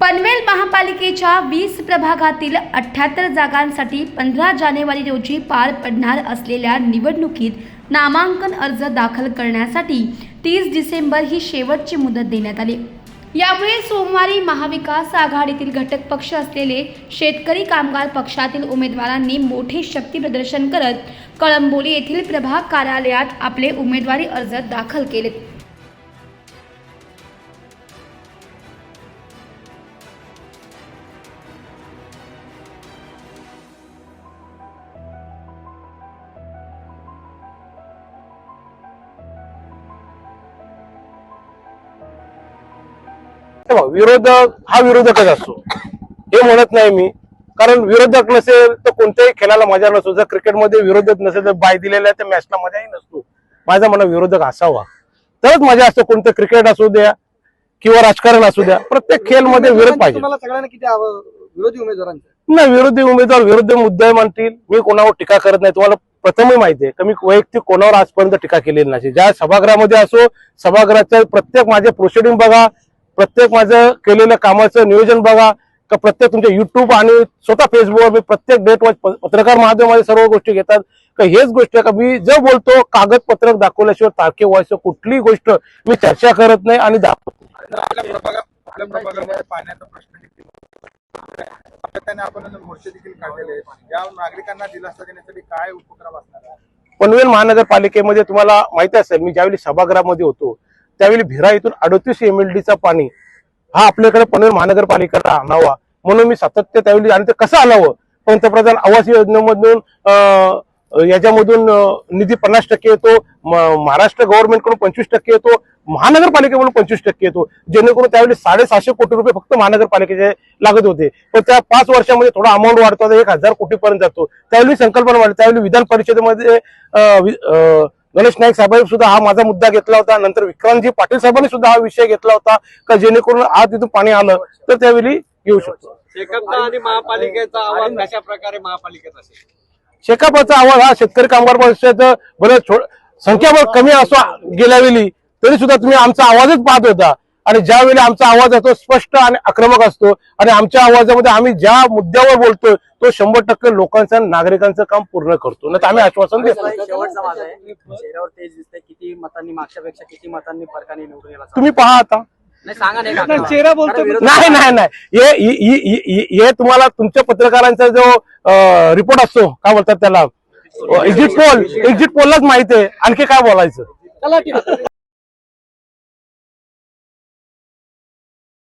पनवेल महापालिकेच्या वीस प्रभागातील अठ्ठ्याहत्तर जागांसाठी पंधरा जानेवारी रोजी पार पडणार असलेल्या निवडणुकीत नामांकन अर्ज दाखल करण्यासाठी तीस डिसेंबर ही शेवटची मुदत देण्यात आली. यामुळे सोमवारी महाविकास आघाडीतील घटक पक्ष असलेले शेतकरी कामगार पक्षातील उमेदवारांनी मोठे शक्ती प्रदर्शन करत कळंबोली येथील प्रभाग कार्यालयात आपले उमेदवारी अर्ज दाखल केलेत. बघ, विरोधक हा विरोधकच असतो. हे म्हणत नाही मी. कारण विरोधक नसेल तर कोणत्याही खेळाला मजा नसतो जर क्रिकेटमध्ये विरोधक नसेल तर बाय दिलेल्या त्या मॅचला मजाही नसतो. माझा म्हणा विरोधक असावा. तरच मजा असतो. कोणतं क्रिकेट असू द्या किंवा राजकारण असू द्या. प्रत्येक खेळमध्ये विरोध पाहिजे. तुम्हाला सगळ्यांना किती आव- विरोधी उमेदवारांचे? नाही विरोधी उमेदवार विरुद्ध मुद्दे म्हणतील. मी कोणावर टीका करत नाही. तुम्हाला प्रथमही माहिती आहे. का मी वैयक्तिक कोणावर आजपर्यंत टीका केलेली नाही. ज्या सभागृहामध्ये असो सभागृहाचं प्रत्येक माझे प्रोसिडिंग बघा. प्रत्येक माझं केलेलं कामाचं नियोजन बघा. का प्रत्येक तुमच्या युट्यूब आणि स्वतः फेसबुकवर मी प्रत्येक डेट पत्रकार माध्यमामध्ये सर्व गोष्टी घेतात. का हेच गोष्ट का मी जे बोलतो कागदपत्रक दाखवल्याशिवाय तारखे व्हायचं कुठलीही गोष्ट मी चर्चा करत नाही आणि दाखवतो पनवेल महानगरपालिकेमध्ये तुम्हाला माहिती असेल मी ज्यावेळी सभागृहामध्ये होतो त्यावेळी भिरा इथून अडतीस एम एल डीचा पाणी हा आपल्याकडे पनवेल महानगरपालिकेला आणावा. म्हणून मी सातत्य त्यावेळी आणि ते कसं आणावं? पंतप्रधान आवास योजनेमधून याच्यामधून निधी पन्नास टक्के येतो म- महाराष्ट्र गव्हर्नमेंटकडून पंचवीस टक्के येतो महानगरपालिकेकडून पंचवीस टक्के येतो. जेणेकरून त्यावेळी साडेसहाशे कोटी रुपये फक्त महानगरपालिकेचे लागत होते. पण त्या पाच वर्षामध्ये थोडा अमाऊंट वाढतो एक हजार कोटीपर्यंत जातो. त्यावेळी संकल्पना वाढली. त्यावेळी विधान परिषदेमध्ये गणेश नाईक साहेबांनी सुद्धा हा माझा मुद्दा घेतला होता. नंतर विक्रांतजी पाटील साहेबांनी सुद्धा हा विषय घेतला होता का जेणेकरून आज तिथून पाणी आलं तर त्यावेळी येऊ शकतो. शेकापचा आणि महापालिकेचा आवाज कशा प्रकारे शेकापाचा आवाज हा शेतकरी कामगार पक्षाचं बरं संख्याबळ कमी असो गेल्या वेळी तरी सुद्धा तुम्ही आमचा आवाजच पाहत होता. आणि ज्यावेळी आमचा आवाज असतो स्पष्ट आणि आक्रमक असतो आणि आमच्या आवाजामध्ये आम्ही ज्या मुद्द्यावर बोलतोय तो शंभर टक्के लोकांचं आणि नागरिकांचं काम पूर्ण करतो. नाही आम्ही आश्वासन देतो. शेवटचा माझा आहे. चेहऱ्यावर तेज दिसतंय. किती मतांनी मागच्यापेक्षा किती मतांनी फरकाने निवडून गेला तुम्ही पहा आता. नाही सांगा नाही. चेहरा बोलतो नाही नाही नाही. हे हे- हे- हे- हे तुम्हाला तुमच्या पत्रकारांचा जो रिपोर्ट असतो काय बोलतात त्याला? एक्झिट पोल एक्झिट पोललाच माहिती आहे. आणखी काय बोलायचं?